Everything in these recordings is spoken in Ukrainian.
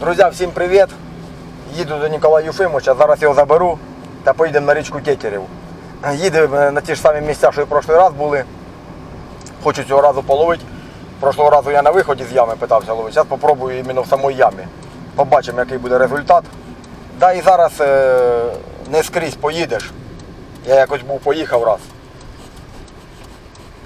Друзі, всім привіт! Їду до Ніколая Юфимовича, зараз його заберу та поїдемо на річку Тетерів. Їдемо на ті ж самі місця, що і в прошлий раз були. Хочу цього разу половити. Прошлого разу я на виході з ями питався ловити. Зараз спробую іменно в самій ямі. Побачимо, який буде результат. Да і зараз е, не скрізь поїдеш. Я якось був поїхав раз.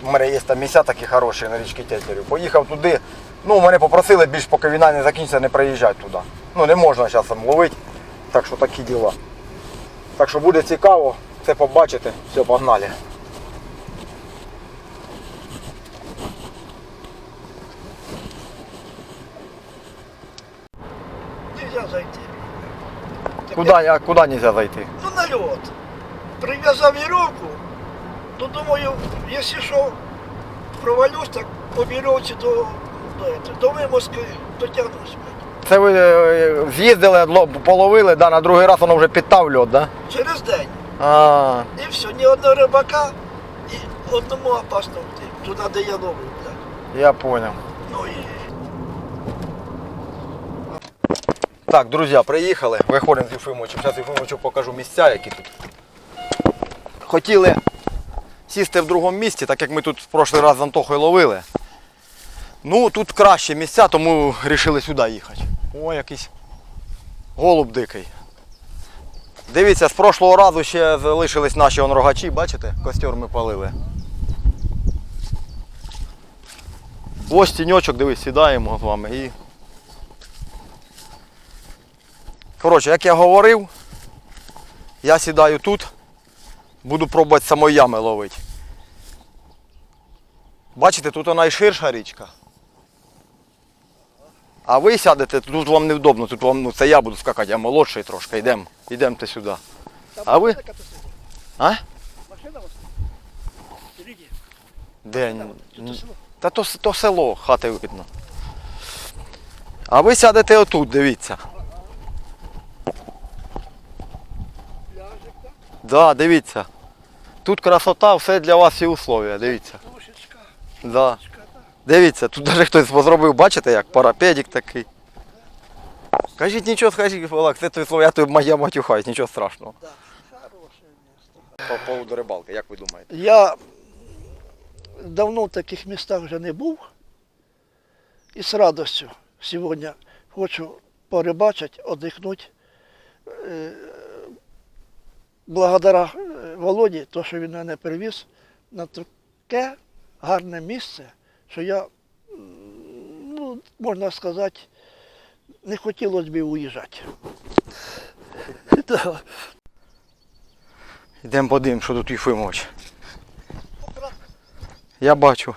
У мене є там місця такі хороші на річці Тетерів. Поїхав туди. Ну, мене попросили більш поки війна не закінчиться, не приїжджати туди. Ну не можна зараз там ловити. Так що такі діла. Так що буде цікаво це побачити. Все, погнали. Нельзя зайти. Куди, я, куди нельзя зайти? Ну, на лед. Привязал веревку. Ну, думаю, если что, провалюсь, так по веревке до, это, до вимозки дотягнусь. Це ви е, з'їздили, ло- половили, да, на другий раз воно вже підтав льот, да? Через день. А, І все, ні одного рибака, і одному опасно йти. Туди, де я ловлю, блядь. я понял. Ну і Так, друзі, приїхали. Виходимо з Єфимовичем. Зараз Єфимовичу покажу місця, які тут. Хотіли сісти в другому місці, так як ми тут в прошлий раз з Антохою ловили. Ну, тут краще місця, тому вирішили сюди їхати. О, якийсь голуб дикий. Дивіться, з прошлого разу ще залишились наші он рогачі, бачите? Костер ми палили. Ось тіньочок, дивись, сідаємо з вами і Коротше, як я говорив, я сідаю тут, буду пробувати самої ями ловити. Бачите, тут вона і ширша річка. А ви сядете, тут вам невдобно, тут вам, ну це я буду скакати, я молодший трошки, йдемо, йдемте сюди. А ви? А? Машина вас? Де? Та то, то село, хати видно. А ви сядете отут, дивіться. Так? Да, дивіться. Тут красота, все для вас всі условия, дивіться. Да. Дивіться, тут навіть хтось зробив, бачите, як парапедик такий. Кажіть, нічого скажіть, Олег, це твої слова, я тобі моя матюхаюсь, нічого страшного. По поводу рибалки, як ви думаєте? Я давно в таких містах вже не був. І з радістю сьогодні хочу порибачити, віддихнути. Е, Благодаря е, Володі, то, що він мене привіз на таке гарне місце, що я, ну, можна сказати, не хотілося б уїжджати. Йдемо подивимось, що тут Єфимович. Я бачу.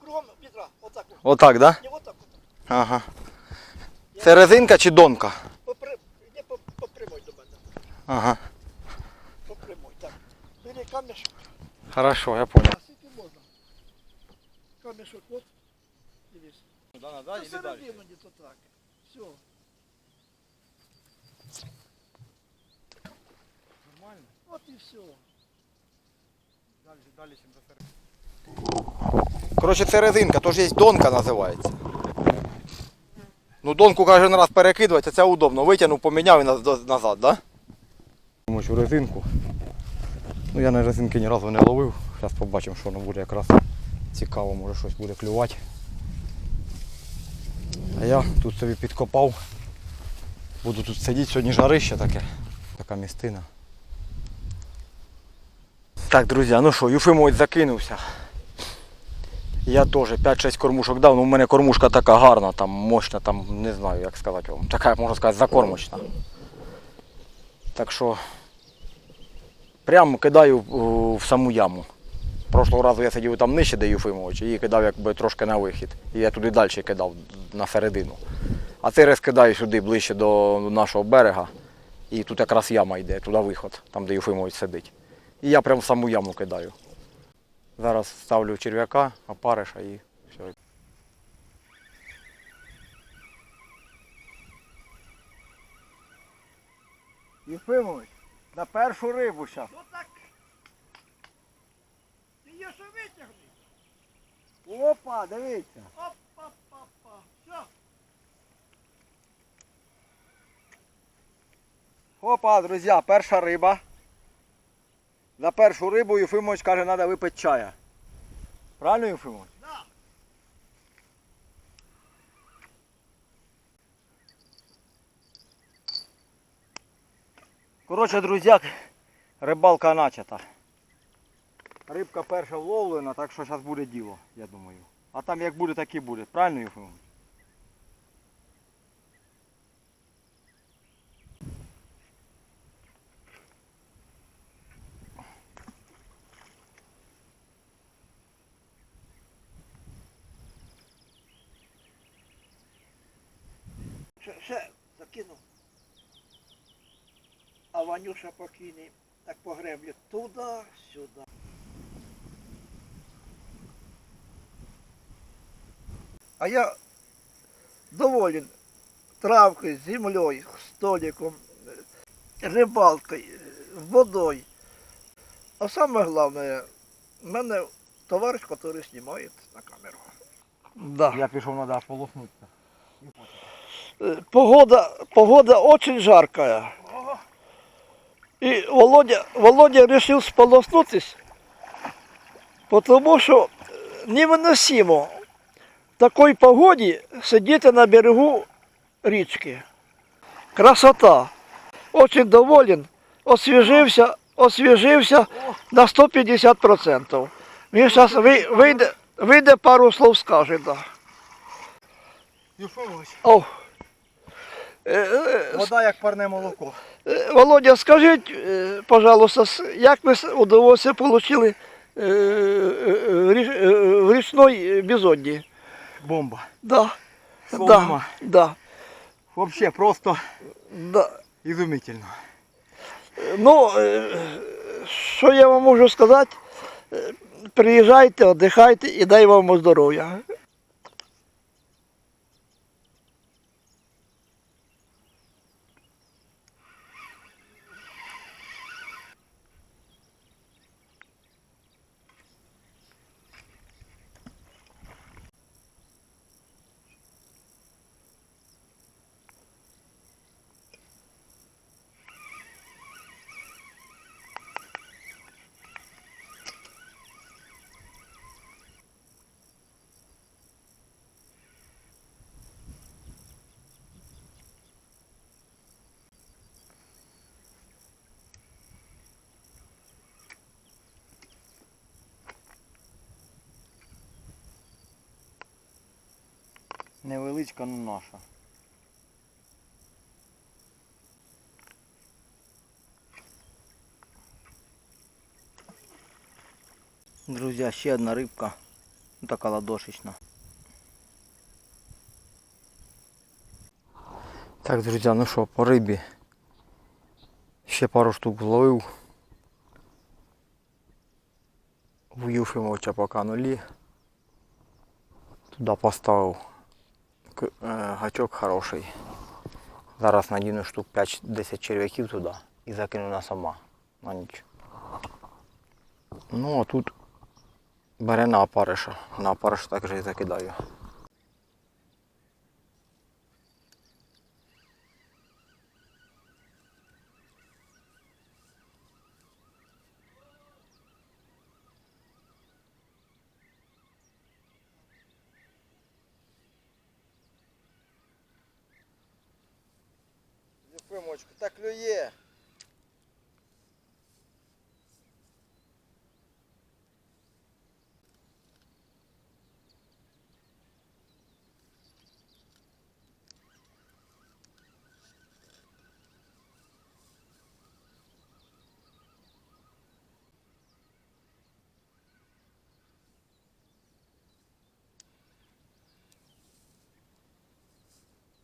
Кругом відра, отак. от. Отак, отак. Ага. Це резинка чи донка? Попри... Іди по, прямой до мене. Ага. По прямой, так. Бери камешок. Хорошо, я понял. А скільки можна? Камешок, от. Дивись. Посередину десь так. Все. Нормально? От і все. Коротше, це резинка, то ж є донка називається. Ну донку кожен раз перекидувати, а це удобно. Витягнув, поміняв і наз- назад, так? Да? Мочу резинку. Ну я на резинки ні разу не ловив. Зараз побачимо, що воно буде якраз цікаво, може щось буде клювати. А я тут собі підкопав. Буду тут сидіти, сьогодні жарище таке. Така містина. Так, друзі, ну що, Юфимович закинувся. Я теж 5-6 кормушок дав, ну у мене кормушка така гарна, там мощна, там не знаю як сказати вам. Така, можна сказати, закормочна. Так що прямо кидаю в саму яму. Прошлого разу я сидів там нижче, де Юфимович, і її кидав якби трошки на вихід. І я туди далі кидав на середину. А цей раз кидаю сюди ближче до нашого берега. І тут якраз яма йде, туди виход, там де Юфимович сидить. І я прямо в саму яму кидаю. Зараз ставлю черв'яка, опариша і все. Єфимович, на першу рибу зараз. Опа, дивіться. Опа-па-па. Все. Опа, друзі, перша риба. За першу рибу Юфимович каже, треба випити чая. Правильно, Юфимович? Да. Коротше, друзяк, рибалка начата. Рибка перша вловлена, так що зараз буде діло, я думаю. А там як буде, так і буде. Правильно, Юфимович? Ще, закинув. А Ванюша покійний так по греблі туди, сюди. А я доволен травкою, землею, столиком, рибалкою, водою. А саме головне, в мене товариш, який знімає на камеру. Да. Я пішов, треба полоснутися. Э, Погода, погода очень жаркая. И Володя, Володя решил сполоснуться, потому что э, такой погоде сидеть на берегу речки. Красота. Очень доволен. Освежився, освежився на 150%. Він зараз вийде, вийде пару слов скаже. Да. О. Е, е, вода як парне молоко. Е, Володя, скажіть, пожалуйста, як ви удовольствие отримали в річ- е, безодні? Бомба. Да. Нема. да, Вообще просто да. ізумительно. Ну, е, що я вам можу сказати? Е, Приїжджайте, віддихайте і дай вам здоров'я. Невеличка, ну наша. Друзі, ще одна рибка. Ну, Така ладошечна. Так, друзі, ну що, по рибі. Ще пару штук зловив. В Юфимовича поки нулі. Туди поставив к- е, Гачок хороший. Зараз надіну штук 5-10 черв'яків туди і закину на сама на ніч. Ну а тут бере на опариша. На опариша також і закидаю. Єфимочку, так клює.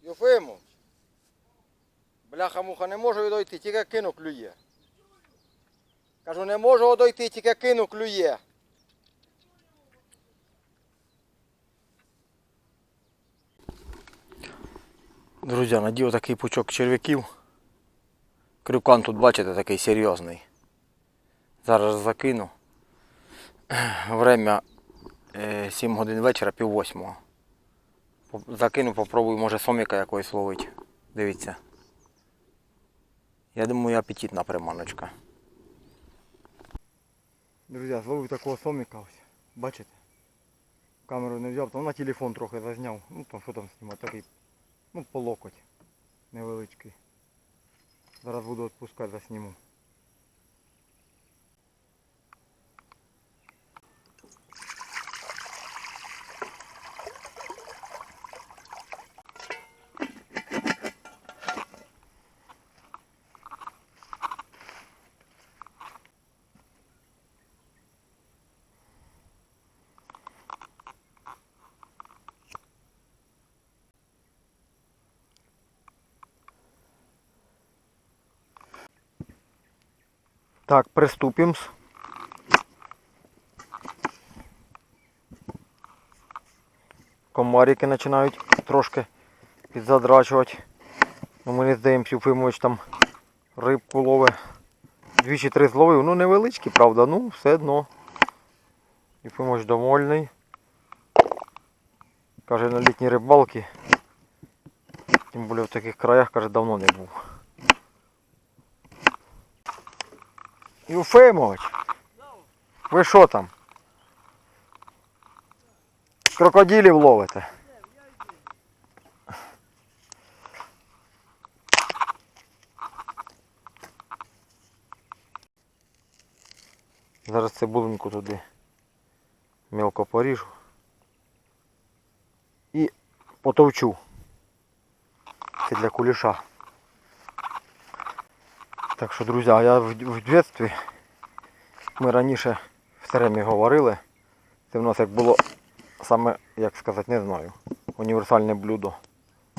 Єфимович. Бляха-муха, не можу одойти, тільки кину клює. Кажу, не можу одойти, тільки кину клює. Друзі, надів такий пучок черв'яків. Крюкан тут, бачите, такий серйозний. Зараз закину. Время е, 7 годин вечора, пів восьмого. Закину, попробую, може соміка якогось ловить. Дивіться. Я думаю, апетитна приманочка. Друзі, зловив такого соміка ось. Бачите? Камеру не взяв, там на телефон трохи зазняв. Ну там що там знімати, такий. Ну, по локоть. Невеличкий. Зараз буду відпускати, засніму. Так, приступим. Комарики починають трошки підзадрачувати. Ну, ми не здаємося, Юфимович там рибку ловить. Двічі три зловив. Ну невеличкі, правда, ну все одно. Юфимович довольний. Каже, на літній рибалки. Тим більше в таких краях, каже, давно не був. Юфимович, ви що там? Крокодилів ловите? Зараз цибулинку туди мелко поріжу і потовчу. Це для куліша. Так що, друзі, я в, в дитинстві, ми раніше в Теремі говорили, це в нас як було саме, як сказати, не знаю, універсальне блюдо.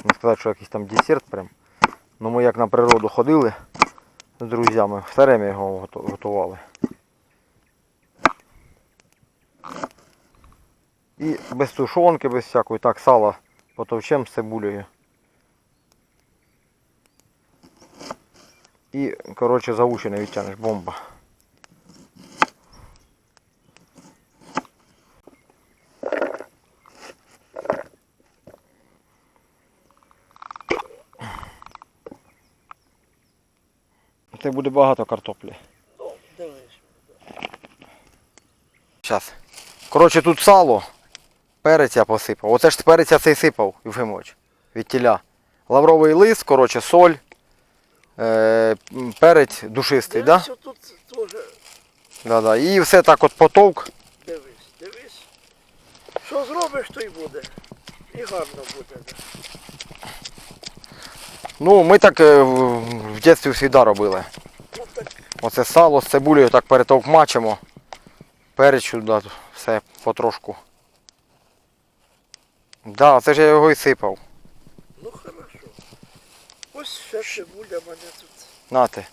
Не сказати, що якийсь там десерт прям. Ну ми як на природу ходили з друзями, в Теремі його готували. І без тушонки, без всякої, так, сало потовчем з цибулею. І, коротше, за уші не відтягнеш, бомба. Це буде багато картоплі. Зараз. Коротше, тут сало. Перець я посипав. Оце ж перець я цей сипав, Євгемович, від тіля. Лавровий лист, коротше, соль, е, перець душистий, да? Тут теж Да, да. І все так от потовк. дивись, дивись. Що зробиш, то й буде. І гарно буде. да. Ну, ми так е, в, в дитинстві завжди робили. Ну так, Оце сало з цибулею так перетовкмачимо. Перець сюди, все потрошку. Да, це ж я його і сипав. Ще цибуля в мене тут. Нате.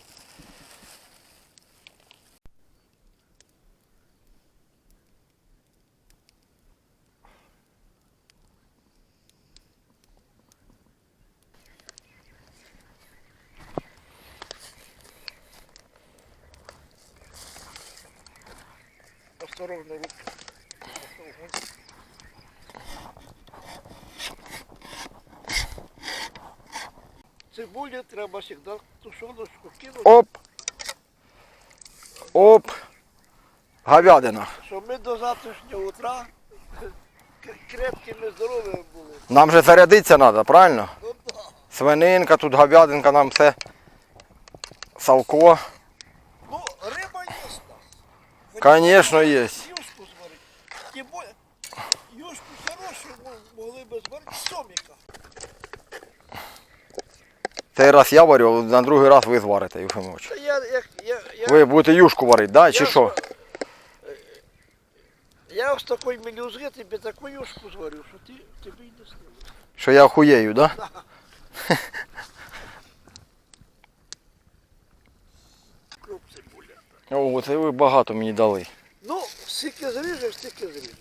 Осторожно руки. Цибулі треба завжди тушоночку кинути, Оп. Оп. Говядина. щоб ми до завтрашнього утра крепкими, здоровими були. Нам же зарядитися треба, правильно? Ну да. Свининка, тут говядинка, нам все. Салко. Ну, риба є. Конечно, є. Юшку зварити. Тим більше, юшку хорошу мо- могли би зварити з соміка. Цей раз я варю, на другий раз ви зварите. Та я, я, я, Ви будете юшку варити, да? чи я що? Я ось такої мелюзги тобі таку юшку зварю, що ти, тобі й не снилось. Що я охуєю, да? Кроп цибуля. О, це ви багато мені дали. Ну, скільки зріжеш, стільки зріжеш.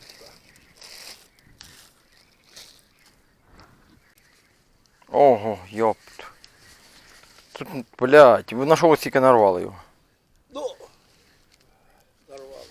Ого, йопт. Тут, блядь, ви на що ви стільки нарвали його? Ну, нарвало.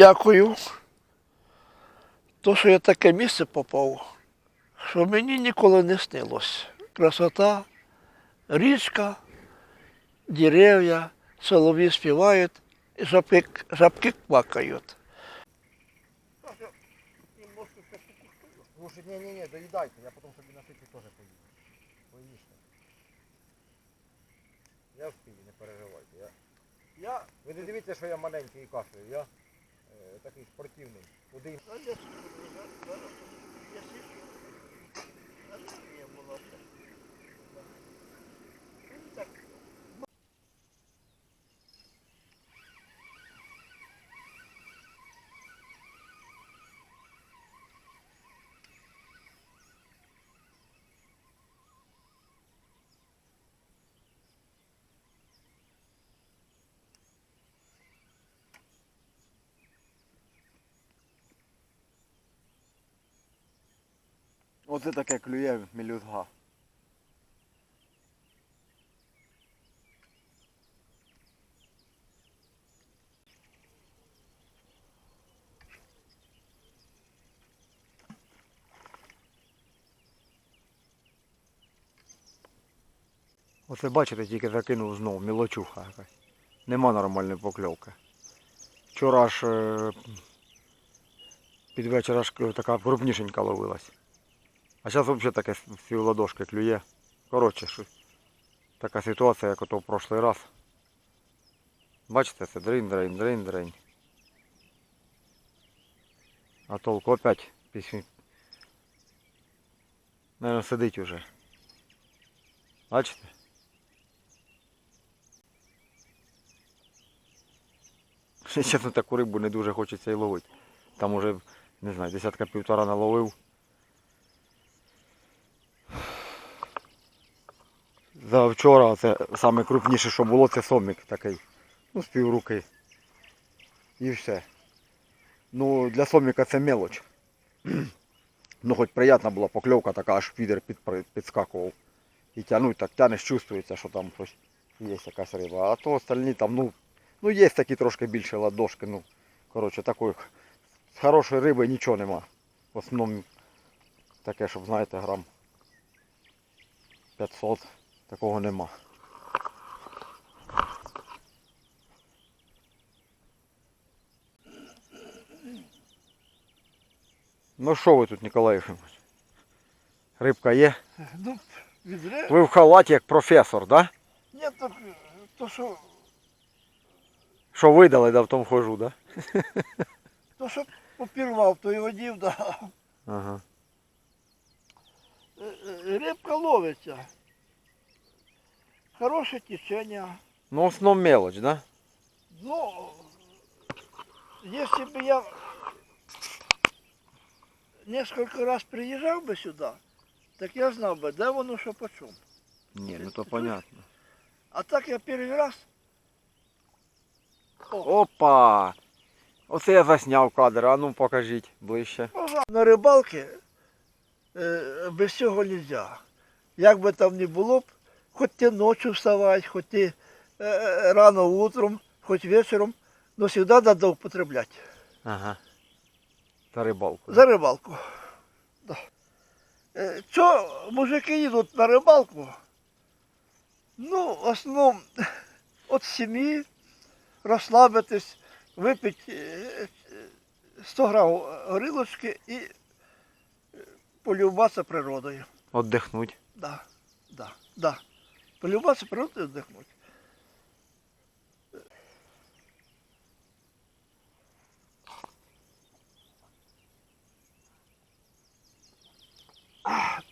Дякую. То, що я таке місце попав, що мені ніколи не снилось. Красота, річка, дерев'я, солов'ї співають, жабки, жабки квакають. Слушай, ні-ні-ні, доїдайте, я потім собі на ситі теж поїду. Поїжте. Я встиг, не переживайте. Я... Я Ви не дивіться, що я маленький і кашлю, я такий спортивний. Куди Оце таке клює мілюзга. Оце бачите, тільки закинув знову, мілочуха якась. Нема нормальної покльовки. Вчора аж е, під вечір аж така крупнішенька ловилась. А зараз взагалі таке з ладошки клює. Коротше, що така ситуація, як ото в прошлий раз. Бачите, це дринь, дринь, дринь, дринь. А толку опять після. Наверно, сидить уже. Бачите? Чесно, таку рибу не дуже хочеться і ловити. Там уже, не знаю, десятка півтора наловив. За вчора це саме крупніше, що було, це сомік такий. Ну, з півруки. І все. Ну, для соміка це мелоч. Ну, хоч приємна була покльовка, така аж підер під, підскакував. І тянуть, так тянеш, чувствується, що там щось є якась риба. А то остальні там, ну, ну є такі трошки більше ладошки, ну. Коротше, такої хорошої риби нічого нема. В основному таке, щоб знаєте, грам 500. Такого нема. Ну що ви тут, Ніколай Єфимович? Рибка є? ну, відре... Ви в халаті як професор, да? Ні, то, то, що, Що видали, да в тому хожу, да? то, що попірвав, то й одів, да. Ага. Е, е, Рибка ловиться. Хороше течення. Ну, в основному мелоч, да? Ну, если бы я несколько раз приезжал бы сюда, так я знал бы, да, воно що по чому. Ні, ну то понятно. А так я перший раз. О, Опа! Оце я засняв кадр, а ну покажіть ближче. на рибалки е, без цього не можна. Як би там не було б, хоч ти ночі вставати, хоч ти е, рано утром, хоч вечором, но завжди треба употребляти. Ага. За рибалку. За рибалку. Да. Е, Що мужики їдуть на рибалку? Ну, в основному від сім'ї розслабитись, випити е, е, 100 грам горілочки і полюбуватися природою. Отдихнуть. Да, да, да. Полюбуватися просто отдохнуть. віддихнути.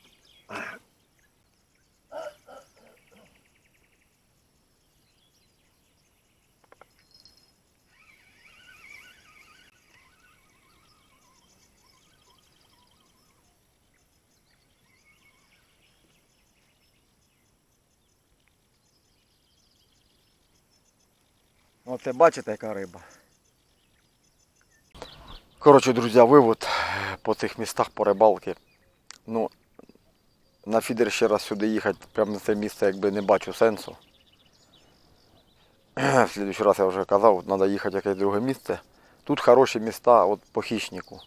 Оце бачите, яка риба. Коротше, друзі, вивод по цих містах по рибалки. Ну, на фідер ще раз сюди їхати, прямо на це місце якби не бачу сенсу. В слідуючий раз я вже казав, треба їхати якесь друге місце. Тут хороші міста от, по хищнику.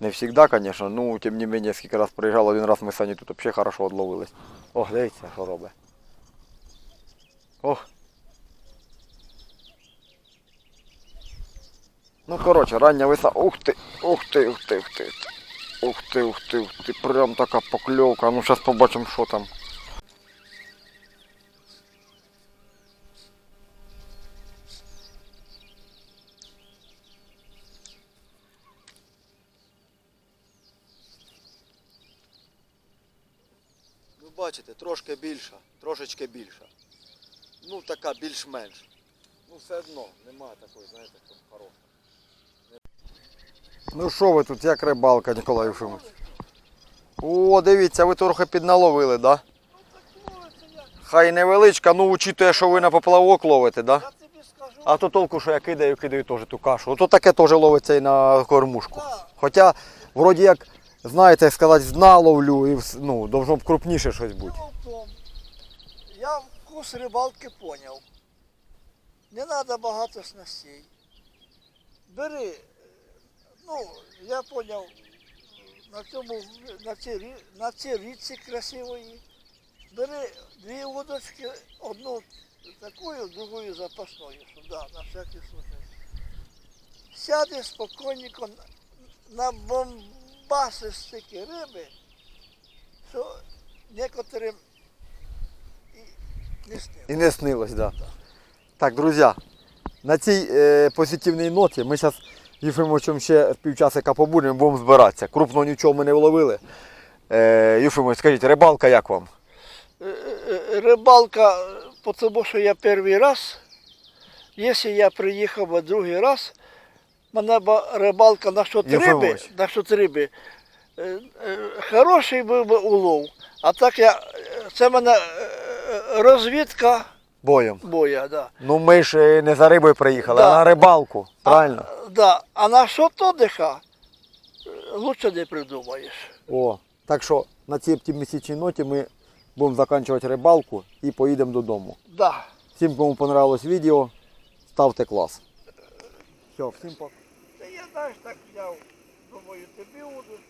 Не завжди, звісно, ну, тим не менее, скільки раз приїжджав, один раз ми самі тут взагалі хорошо одловились. Ох, дивіться, що робить. Ох. Ну, коротше, рання веса. Ух ти, ух ти, ух ти, ух ти. Ух ти, ух ти, ух ти, прям така покльовка. Ну, зараз побачимо, що там. Ну, бачите, трошки більша, трошечки більша. Ну, така більш-менш. Ну, все одно, немає такої, знаєте, хороша. Ну що ви тут, як рибалка, Ніколай Єфимович? О, дивіться, ви трохи підналовили, да? Хай невеличка, ну учитує, що ви на поплавок ловите, да? А то толку, що я кидаю, кидаю теж ту кашу. Ото таке теж ловиться і на кормушку. Хоча, вроді як, знаєте, як сказати, з дна ловлю, і ну, должно б крупніше щось бути. Я вкус рибалки поняв. Не треба багато снастей. Бери, ну, я поняв, на цьому, на цій, на цій річці красивої. Бери дві удочки, одну такою, другою запасною, да, на всякий случай. Сяди спокійненько, набомбаси стільки риби, що некоторим і не снило. І не снилось, да. Так, друзі, на цій е, позитивній ноті ми зараз Єфимовичем ще півчасика побудемо, будемо збиратися. Крупно нічого ми не вловили. Е, Єфимович, скажіть, рибалка як вам? Е, е, Рибалка, е, тому що я перший раз, якщо я приїхав другий раз, мене б рибалка насчет риби, Єфимович. насчет риби, хороший був би улов. А так я, це мене розвідка Боєм. боя, да. Ну ми ж е, не за рибою приїхали, Да. а на рибалку. Правильно? А, да. а на що то диха, лучше не придумаєш. О, так що на цій оптимістичній ноті ми будемо закінчувати рибалку і поїдемо додому. Да. Всім, кому понравилось відео, ставте клас. Все, всім пока. Та я знаєш, так взяв, думаю, тобі удочку,